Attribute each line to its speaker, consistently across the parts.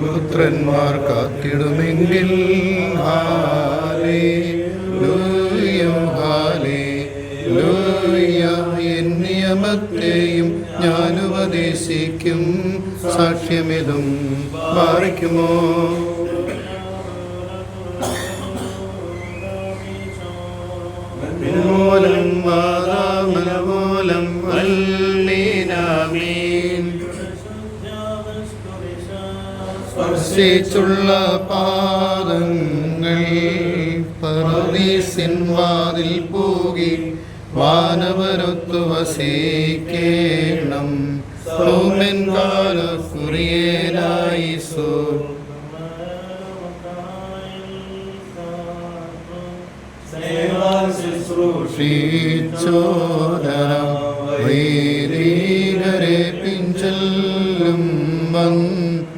Speaker 1: പുത്രന്മാർ കാത്തിടുമെങ്കിൽ നിയമത്തെയും ഞാൻ ഉപദേശിക്കും സാക്ഷ്യമിതും പാറിക്കുമോ സ്പർശിച്ചുള്ള പാദങ്ങൾ പറുദീസിൻ പോകി വാനവരൊത്തു വസിക്കേണം സൗമൻ സോ. ശ്രീചോദര വൈരീകരെ പിഞ്ചെല്ലും വന്നീരെ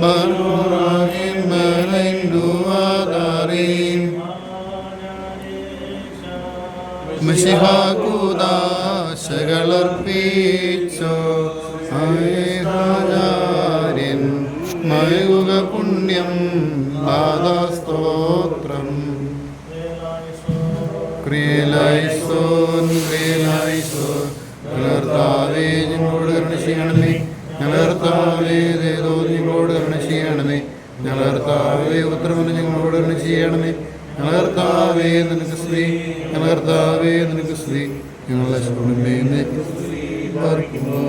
Speaker 1: മറുവാതാറീം മിശിഹാകൂദാശകളർപ്പിച്ചോ ആചാര്യൻ മയുഗ പുണ്യം നാദാസ്തോത്രം ക്രിയലായിസോൻ ഞങ്ങളർത്താവേ ദേതോ നിങ്ങളോട് കരുണ ചെയ്യണമേ. ഞങ്ങളർത്താവേ ഉത്തരമെന്ന് ഞങ്ങളോട് കരുണ ചെയ്യണമേ. ഞങ്ങളർത്താവേ നിനക്ക് സ്ത്രീ ഞങ്ങളർത്താവേ നിനക്ക് സ്ത്രീ ഞങ്ങളുടെ പാർക്കുമോ